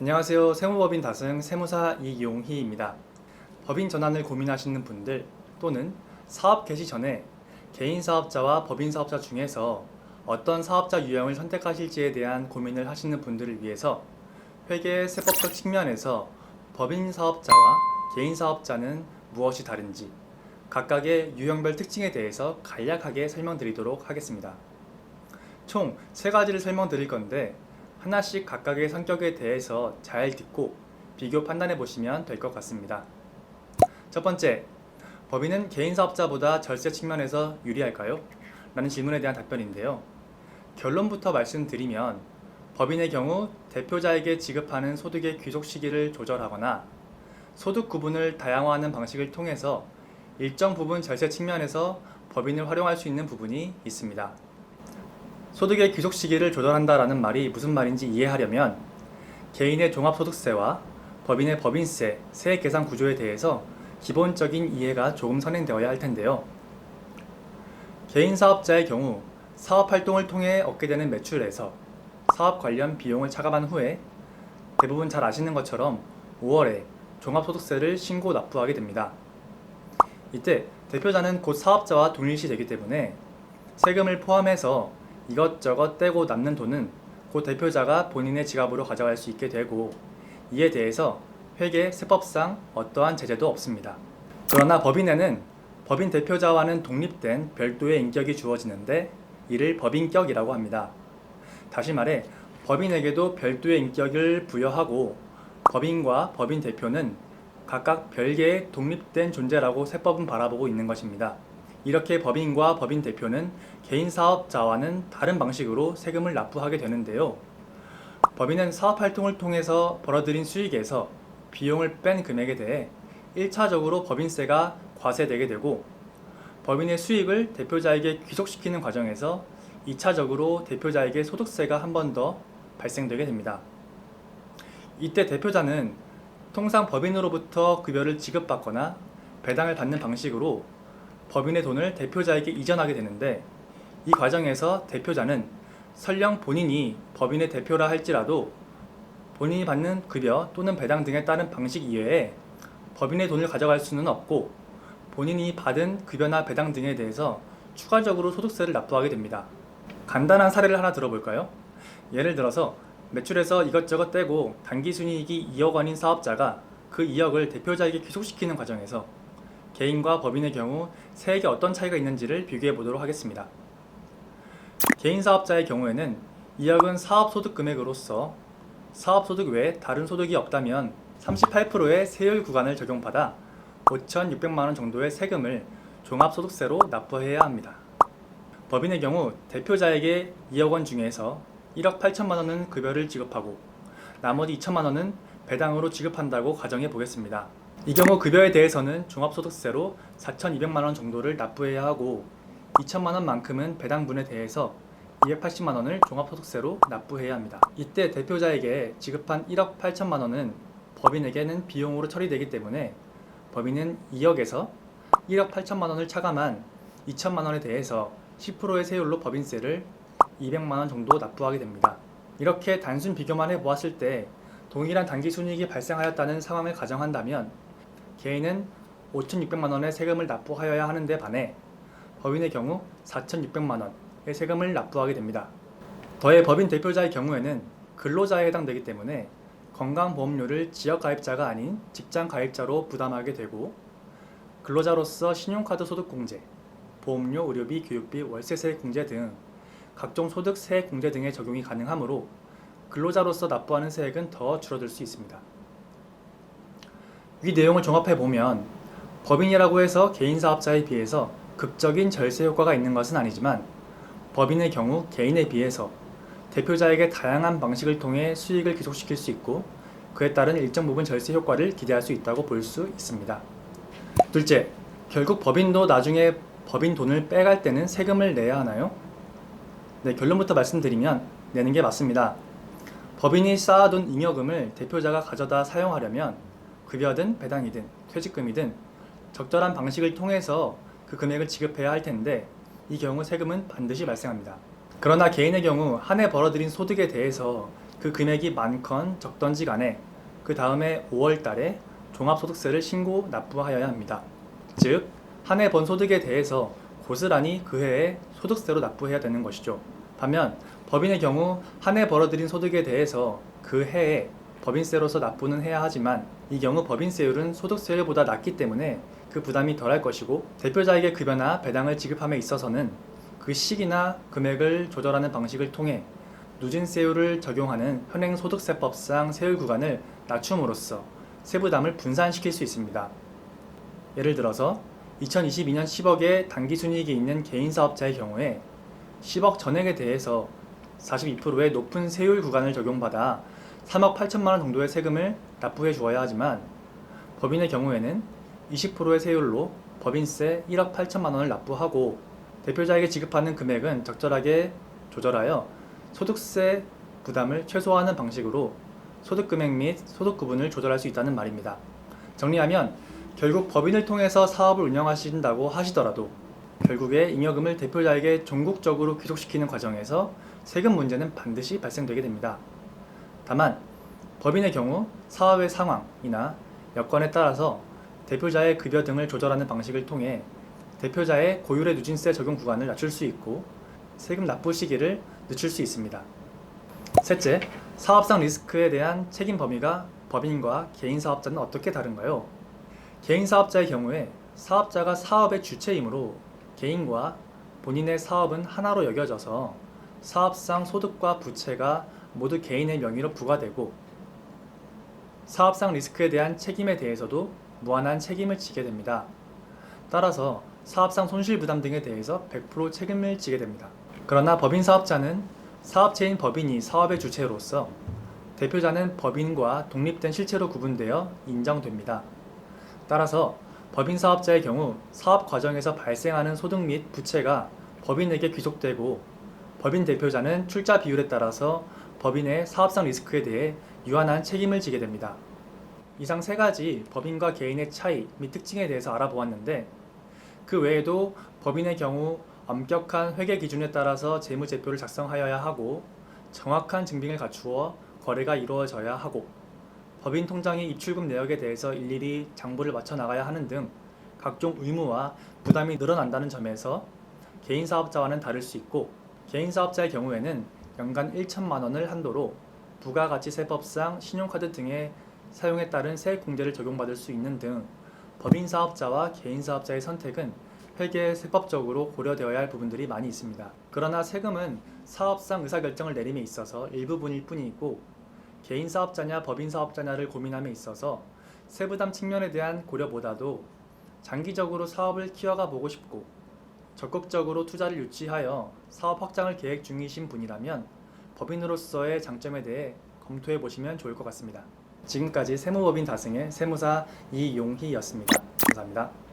안녕하세요. 세무법인 다승 세무사 이용희입니다. 법인 전환을 고민하시는 분들 또는 사업 개시 전에 개인 사업자와 법인 사업자 중에서 어떤 사업자 유형을 선택하실지에 대한 고민을 하시는 분들을 위해서 회계 세법적 측면에서 법인 사업자와 개인 사업자는 무엇이 다른지 각각의 유형별 특징에 대해서 간략하게 설명드리도록 하겠습니다. 총 세 가지를 설명드릴 건데 하나씩 각각의 성격에 대해서 잘 듣고 비교 판단해 보시면 될 것 같습니다. 첫 번째, 법인은 개인 사업자보다 절세 측면에서 유리할까요? 라는 질문에 대한 답변인데요. 결론부터 말씀드리면 법인의 경우 대표자에게 지급하는 소득의 귀속 시기를 조절하거나 소득 구분을 다양화하는 방식을 통해서 일정 부분 절세 측면에서 법인을 활용할 수 있는 부분이 있습니다. 소득의 귀속 시기를 조절한다라는 말이 무슨 말인지 이해하려면 개인의 종합소득세와 법인의 법인세, 세액 계산 구조에 대해서 기본적인 이해가 조금 선행되어야 할 텐데요. 개인 사업자의 경우 사업 활동을 통해 얻게 되는 매출에서 사업 관련 비용을 차감한 후에 대부분 잘 아시는 것처럼 5월에 종합소득세를 신고 납부하게 됩니다. 이때 대표자는 곧 사업자와 동일시 되기 때문에 세금을 포함해서 이것저것 떼고 남는 돈은 곧 대표자가 본인의 지갑으로 가져갈 수 있게 되고 이에 대해서 회계 세법상 어떠한 제재도 없습니다. 그러나 법인에는 법인 대표자와는 독립된 별도의 인격이 주어지는데 이를 법인격이라고 합니다. 다시 말해 법인에게도 별도의 인격을 부여하고 법인과 법인 대표는 각각 별개의 독립된 존재라고 세법은 바라보고 있는 것입니다. 이렇게 법인과 법인 대표는 개인 사업자와는 다른 방식으로 세금을 납부하게 되는데요. 법인은 사업 활동을 통해서 벌어들인 수익에서 비용을 뺀 금액에 대해 1차적으로 법인세가 과세되게 되고 법인의 수익을 대표자에게 귀속시키는 과정에서 2차적으로 대표자에게 소득세가 한 번 더 발생되게 됩니다. 이때 대표자는 통상 법인으로부터 급여를 지급받거나 배당을 받는 방식으로 법인의 돈을 대표자에게 이전하게 되는데 이 과정에서 대표자는 설령 본인이 법인의 대표라 할지라도 본인이 받는 급여 또는 배당 등에 따른 방식 이외에 법인의 돈을 가져갈 수는 없고 본인이 받은 급여나 배당 등에 대해서 추가적으로 소득세를 납부하게 됩니다. 간단한 사례를 하나 들어볼까요? 예를 들어서 매출에서 이것저것 떼고 단기 순이익이 2억 원인 사업자가 그 2억을 대표자에게 귀속시키는 과정에서 개인과 법인의 경우 세액에 어떤 차이가 있는지를 비교해 보도록 하겠습니다. 개인 사업자의 경우에는 2억은 사업 소득 금액으로서 사업 소득 외에 다른 소득이 없다면 38%의 세율 구간을 적용받아 5,600만 원 정도의 세금을 종합소득세로 납부해야 합니다. 법인의 경우 대표자에게 2억 원 중에서 1억 8천만 원은 급여를 지급하고 나머지 2천만 원은 배당으로 지급한다고 가정해 보겠습니다. 이 경우 급여에 대해서는 종합소득세로 4,200만 원 정도를 납부해야 하고 2천만 원만큼은 배당분에 대해서 280만 원을 종합소득세로 납부해야 합니다. 이때 대표자에게 지급한 1억 8천만 원은 법인에게는 비용으로 처리되기 때문에 법인은 2억에서 1억 8천만 원을 차감한 2천만 원에 대해서 10%의 세율로 법인세를 200만 원 정도 납부하게 됩니다. 이렇게 단순 비교만 해 보았을 때 동일한 단기 순이익이 발생하였다는 상황을 가정한다면 개인은 5,600만 원의 세금을 납부하여야 하는데 반해 법인의 경우 4,600만 원의 세금을 납부하게 됩니다. 더해 법인 대표자의 경우에는 근로자에 해당되기 때문에 건강보험료를 지역 가입자가 아닌 직장 가입자로 부담하게 되고 근로자로서 신용카드 소득 공제, 보험료, 의료비, 교육비, 월세세 공제 등 각종 소득 세액 공제 등의 적용이 가능하므로 근로자로서 납부하는 세액은 더 줄어들 수 있습니다. 위 내용을 종합해 보면 법인이라고 해서 개인 사업자에 비해서 극적인 절세 효과가 있는 것은 아니지만 법인의 경우 개인에 비해서 대표자에게 다양한 방식을 통해 수익을 기속시킬 수 있고 그에 따른 일정 부분 절세 효과를 기대할 수 있다고 볼 수 있습니다. 둘째, 결국 법인도 나중에 법인 돈을 빼갈 때는 세금을 내야 하나요? 네, 결론부터 말씀드리면 내는 게 맞습니다. 법인이 쌓아둔 잉여금을 대표자가 가져다 사용하려면 급여든 배당이든 퇴직금이든 적절한 방식을 통해서 그 금액을 지급해야 할 텐데 이 경우 세금은 반드시 발생합니다. 그러나 개인의 경우 한 해 벌어들인 소득에 대해서 그 금액이 많건 적던지 간에 그 다음에 5월 달에 종합소득세를 신고 납부하여야 합니다. 즉, 한 해 번 소득에 대해서 고스란히 그 해에 소득세로 납부해야 되는 것이죠. 반면 법인의 경우 한 해 벌어들인 소득에 대해서 그 해에 법인세로서 납부는 해야 하지만 이 경우 법인세율은 소득세율보다 낮기 때문에 그 부담이 덜할 것이고 대표자에게 급여나 배당을 지급함에 있어서는 그 시기나 금액을 조절하는 방식을 통해 누진세율을 적용하는 현행 소득세법상 세율 구간을 낮춤으로써 세부담을 분산시킬 수 있습니다. 예를 들어서 2022년 10억의 단기순이익이 있는 개인사업자의 경우에 10억 전액에 대해서 42%의 높은 세율 구간을 적용받아 3억 8천만 원 정도의 세금을 납부해 주어야 하지만 법인의 경우에는 20%의 세율로 법인세 1억 8천만 원을 납부하고 대표자에게 지급하는 금액은 적절하게 조절하여 소득세 부담을 최소화하는 방식으로 소득 금액 및 소득 구분을 조절할 수 있다는 말입니다. 정리하면 결국 법인을 통해서 사업을 운영하신다고 하시더라도 결국에 잉여금을 대표자에게 종국적으로 귀속시키는 과정에서 세금 문제는 반드시 발생되게 됩니다. 다만 법인의 경우 사업의 상황이나 여건에 따라서 대표자의 급여 등을 조절하는 방식을 통해 대표자의 고율의 누진세 적용 구간을 낮출 수 있고 세금 납부 시기를 늦출 수 있습니다. 셋째, 사업상 리스크에 대한 책임 범위가 법인과 개인 사업자는 어떻게 다른가요? 개인 사업자의 경우에 사업자가 사업의 주체이므로 개인과 본인의 사업은 하나로 여겨져서 사업상 소득과 부채가 모두 개인의 명의로 부과되고 사업상 리스크에 대한 책임에 대해서도 무한한 책임을 지게 됩니다. 따라서 사업상 손실 부담 등에 대해서 100% 책임을 지게 됩니다. 그러나 법인 사업자는 사업체인 법인이 사업의 주체로서 대표자는 법인과 독립된 실체로 구분되어 인정됩니다. 따라서 법인 사업자의 경우 사업 과정에서 발생하는 소득 및 부채가 법인에게 귀속되고 법인 대표자는 출자 비율에 따라서 법인의 사업상 리스크에 대해 유한한 책임을 지게 됩니다. 이상 세 가지 법인과 개인의 차이 및 특징에 대해서 알아보았는데 그 외에도 법인의 경우 엄격한 회계 기준에 따라서 재무제표를 작성하여야 하고 정확한 증빙을 갖추어 거래가 이루어져야 하고 법인 통장의 입출금 내역에 대해서 일일이 장부를 맞춰 나가야 하는 등 각종 의무와 부담이 늘어난다는 점에서 개인 사업자와는 다를 수 있고 개인 사업자의 경우에는 연간 1천만 원을 한도로 부가가치세법상 신용카드 등의 사용에 따른 세액 공제를 적용받을 수 있는 등 법인 사업자와 개인 사업자의 선택은 회계 세법적으로 고려되어야 할 부분들이 많이 있습니다. 그러나 세금은 사업상 의사결정을 내림에 있어서 일부분일 뿐이고 개인 사업자냐 법인 사업자냐를 고민함에 있어서 세부담 측면에 대한 고려보다도 장기적으로 사업을 키워가 보고 싶고 적극적으로 투자를 유치하여 사업 확장을 계획 중이신 분이라면 법인으로서의 장점에 대해 검토해 보시면 좋을 것 같습니다. 지금까지 세무법인 다승의 세무사 이용희였습니다. 감사합니다.